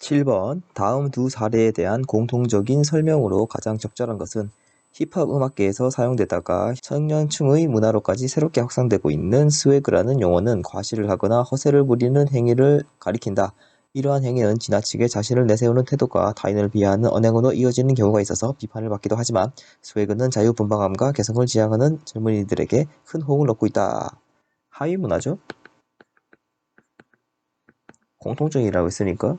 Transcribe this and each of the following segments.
7번 다음 두 사례에 대한 공통적인 설명으로 가장 적절한 것은 힙합 음악계에서 사용되다가 청년층의 문화로까지 새롭게 확산되고 있는 스웨그라는 용어는 과시를 하거나 허세를 부리는 행위를 가리킨다. 이러한 행위는 지나치게 자신을 내세우는 태도가 타인을 비하하는 언행으로 이어지는 경우가 있어서 비판을 받기도 하지만 스웨그는 자유분방함과 개성을 지향하는 젊은이들에게 큰 호응을 얻고 있다. 하위 문화죠? 공통적이라고 했으니까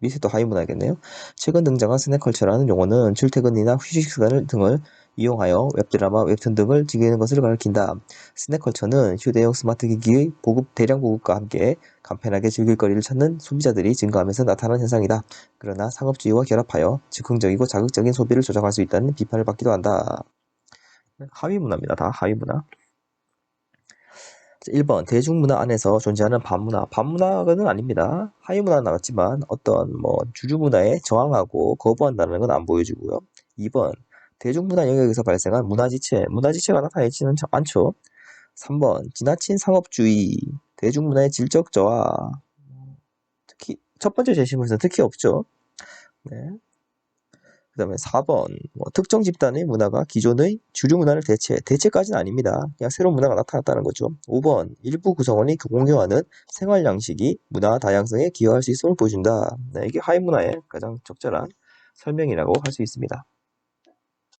밑에도 하위 문화겠네요. 최근 등장한 스낵컬처라는 용어는 출퇴근이나 휴식 시간 등을 이용하여 웹드라마, 웹툰 등을 즐기는 것을 가리킨다. 스낵컬처는 휴대용 스마트 기기의 보급, 대량 보급과 함께 간편하게 즐길 거리를 찾는 소비자들이 증가하면서 나타난 현상이다. 그러나 상업주의와 결합하여 즉흥적이고 자극적인 소비를 조장할 수 있다는 비판을 받기도 한다. 하위 문화입니다. 다 하위 문화. 1번 대중문화 안에서 존재하는 반문화. 반문화는 아닙니다. 하위문화는 나왔지만 어떤 뭐 주류문화에 저항하고 거부한다는 건 안 보여주고요. 2번 대중문화 영역에서 발생한 문화지체. 문화지체가 나타나지는 않죠. 3번 지나친 상업주의. 대중문화의 질적 저하. 특히 첫 번째 제시문에서 특히 없죠. 네. 그 다음에 4번 뭐 특정 집단의 문화가 기존의 주류 문화를 대체 대체까지는 아닙니다. 그냥 새로운 문화가 나타났다는 거죠. 5번 일부 구성원이 공유하는 생활 양식이 문화 다양성에 기여할 수 있음을 보여준다. 네, 이게 하위 문화의 가장 적절한 설명이라고 할 수 있습니다.